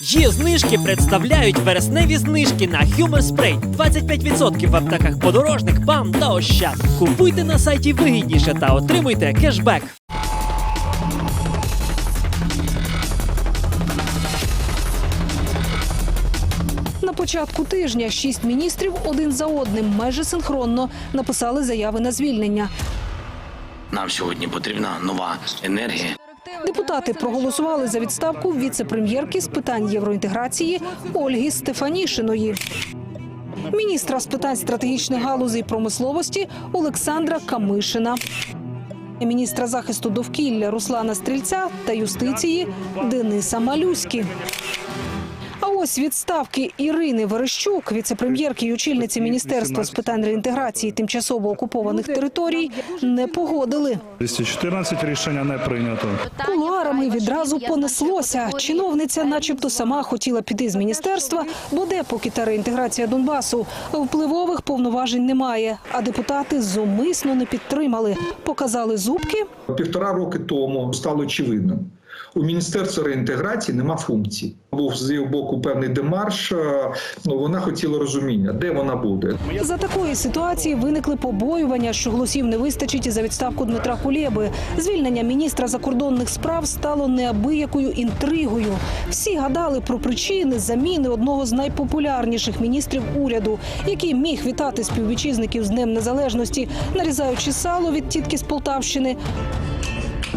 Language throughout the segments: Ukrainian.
Є знижки представляють вересневі знижки на Humor Spray. 25% в аптеках подорожник, бам та ощад. Купуйте на сайті вигідніше та отримуйте кешбек. На початку тижня шість міністрів один за одним майже синхронно написали заяви на звільнення. Нам сьогодні потрібна нова енергія. Депутати проголосували за відставку віце-прем'єрки з питань євроінтеграції Ольги Стефанішиної. Міністра з питань стратегічних галузей промисловості Олександра Камишина. Міністра захисту довкілля Руслана Стрільця та юстиції Дениса Малюськи. Ось відставки Ірини Верещук, віце-прем'єрки і очільниці міністерства з питань реінтеграції тимчасово окупованих територій, не погодили. 214 рішення не прийнято. Кулуарами відразу понеслося. Чиновниця, начебто, сама хотіла піти з міністерства, бо де поки та реінтеграція Донбасу. Впливових повноважень немає. А депутати зумисно не підтримали. Показали зубки. Півтора роки тому стало очевидним. У міністерства реінтеграції нема функцій. Був з її боку певний демарш. е, Ну вона хотіла розуміння, де вона буде. За такої ситуації виникли побоювання, що голосів не вистачить і за відставку Дмитра Кулєби. Звільнення міністра закордонних справ стало неабиякою інтригою. Всі гадали про причини заміни одного з найпопулярніших міністрів уряду, який міг вітати співвітчизників з Днем Незалежності, нарізаючи сало від тітки з Полтавщини,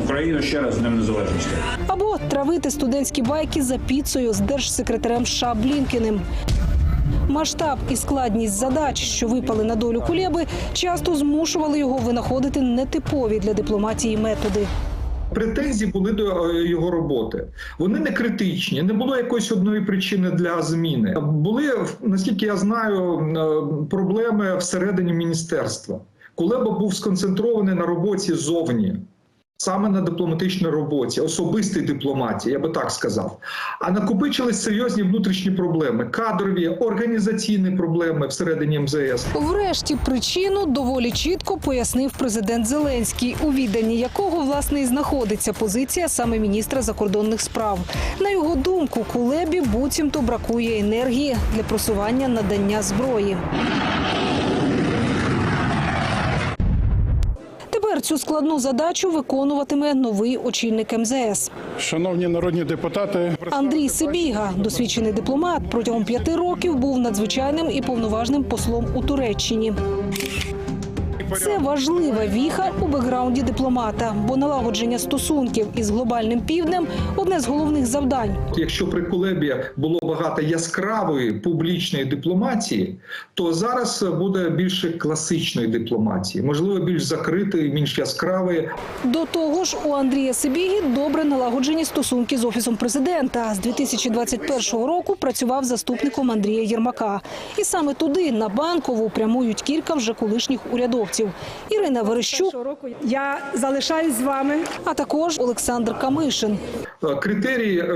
Україну ще раз з Днем Незалежності. або травити студентські байки за піцею з держсекретарем США Блінкіним. Масштаб і складність задач, що випали на долю Кулєби, часто змушували його винаходити нетипові для дипломатії методи. Претензії були до е, його роботи. Вони не критичні, не було якоїсь одної причини для зміни. Були, наскільки я знаю, е, проблеми всередині міністерства. Кулеба був сконцентрований на роботі зовні. Саме на дипломатичній роботі, особистій дипломатії, я би так сказав. А накопичились серйозні внутрішні проблеми: кадрові, організаційні проблеми всередині МЗС. Врешті причину доволі чітко пояснив президент Зеленський, у відданні якого власне і знаходиться позиція саме міністра закордонних справ. На його думку, Кулебі буцімто бракує енергії для просування надання зброї. Цю складну задачу виконуватиме новий очільник МЗС. Шановні народні депутати, Андрій Сибіга, досвідчений дипломат, протягом п'яти років був надзвичайним і повноважним послом у Туреччині. Це важлива віха у бекграунді дипломата, бо налагодження стосунків із глобальним півднем одне з головних завдань. Якщо при Кулебі було багато яскравої публічної дипломатії, то зараз буде більше класичної дипломатії, можливо, більш закритої, більш яскравої. До того ж, у Андрія Сибіги добре налагоджені стосунки з офісом президента. З 2021 року працював заступником Андрія Єрмака. І саме туди на банкову прямують кілька вже колишніх урядовців. Ірина Верещук, Я залишаюсь з вами. а також Олександр Камишин. Е, Критерії е,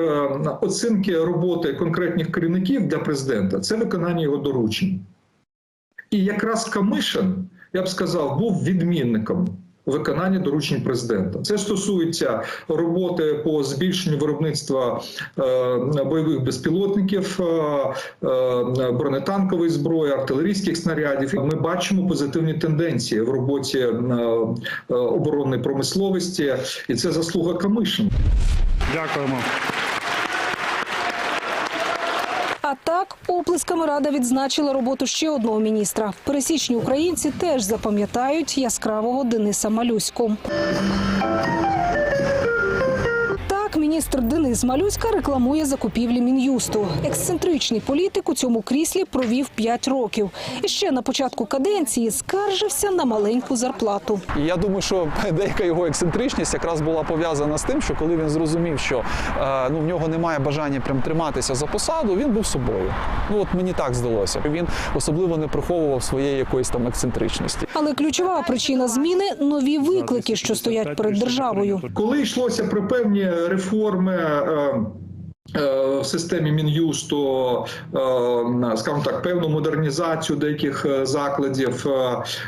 оцінки роботи конкретних керівників для президента це виконання його доручень. І якраз Камишин, я б сказав, був відмінником виконання доручень президента. Це стосується роботи по збільшенню виробництва е, бойових безпілотників, е, е, бронетанкової зброї, артилерійських снарядів. Ми бачимо позитивні тенденції в роботі оборонної промисловості, і це заслуга Камишина. дякуємо. А так оплесками рада відзначила роботу ще одного міністра. Пересічні українці теж запам'ятають яскравого Дениса Малюську. Міністр Денис Малюська рекламує закупівлі мін'юсту. Ексцентричний політик у цьому кріслі провів 5 років. І ще на початку каденції скаржився на маленьку зарплату. Я думаю, що деяка його ексцентричність якраз була пов'язана з тим, що коли він зрозумів, що е, ну в нього немає бажання прям триматися за посаду, він був собою. Ну от мені так здалося. Він особливо не приховував своєї якоїсь там ексцентричності. Але ключова причина зміни нові виклики, що стоять перед державою. Коли йшлося про певні реформи. Е, е, В системі мін'юсту, е, скажімо так, певну модернізацію деяких закладів,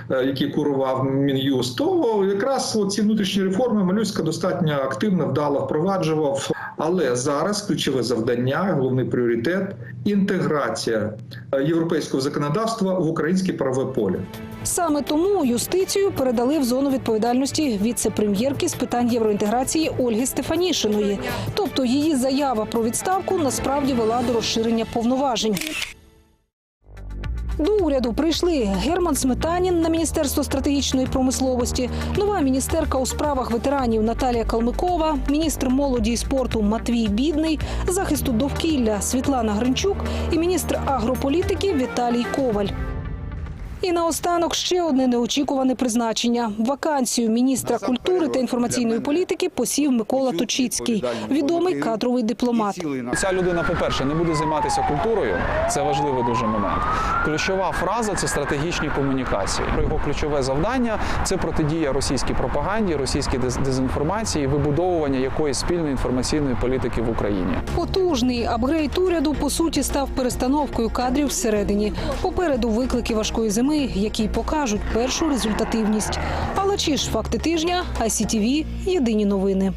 які курував мін'юст, то якраз ці внутрішні реформи Малюська достатньо активно вдало впроваджував. Але зараз ключове завдання, головний пріоритет інтеграція е, європейського законодавства в українське правове поле. Саме тому юстицію передали в зону відповідальності віце-прем'єрки з питань євроінтеграції Ольги Стефанішиної. Тобто її заява про відставку насправді вела до розширення повноважень. До уряду прийшли Герман Сметанін на міністерство стратегічної промисловості, нова міністерка у справах ветеранів Наталія Калмикова, міністр молоді і спорту Матвій Бідний, захисту довкілля Світлана Гринчук і міністр агрополітики Віталій Коваль. І наостанок ще одне неочікуване призначення. Вакансію міністра культури та інформаційної політики посів Микола Точіцький, відомий кадровий дипломат. Ця людина, по-перше, не буде займатися культурою. Це важливий дуже момент. Ключова фраза це стратегічні комунікації. Про його ключове завдання це протидія російській пропаганді, російській дез- дезінформації, вибудовування якоїсь спільної інформаційної політики в Україні. Потужний апгрейд уряду по суті став перестановкою кадрів всередині. Попереду виклики важкої зими, які покажуть першу результативність. Але чи ж факти тижня, ICTV – єдині новини.